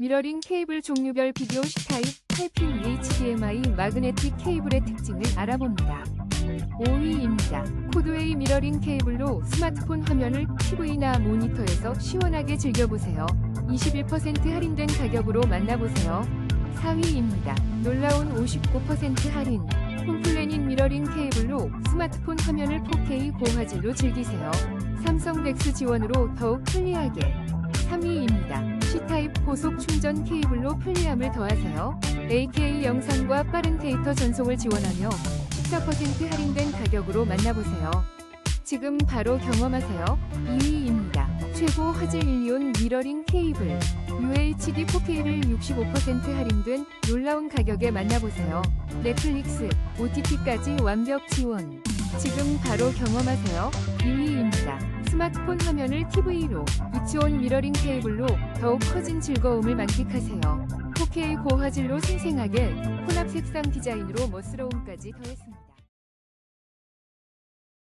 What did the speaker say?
미러링 케이블 종류별 비디오 C타입, 타이핑 HDMI 마그네틱 케이블의 특징을 알아봅니다. 5위입니다. 코드웨이 미러링 케이블로 스마트폰 화면을 TV나 모니터에서 시원하게 즐겨보세요. 21% 할인된 가격으로 만나보세요. 4위입니다. 놀라운 59% 할인. 홈플래닛 미러링 케이블로 스마트폰 화면을 4K 고화질로 즐기세요. 삼성 덱스 지원으로 더욱 편리하게. 3위입니다. C타입 고속 충전 케이블로 편리함을 더하세요. AK 영상과 빠른 데이터 전송을 지원하며 14% 할인된 가격으로 만나보세요. 지금 바로 경험하세요. 2위입니다. 최고 화질 1온 미러링 케이블. UHD 4K를 65% 할인된 놀라운 가격에 만나보세요. 넷플릭스, OTT까지 완벽 지원. 지금 바로 경험하세요. 2위입니다. 스마트폰 화면을 TV로 이치온 미러링 케이블로 더욱 커진 즐거움을 만끽하세요. 4K 고화질로 생생하게 혼합 색상 디자인으로 멋스러움까지 더했습니다.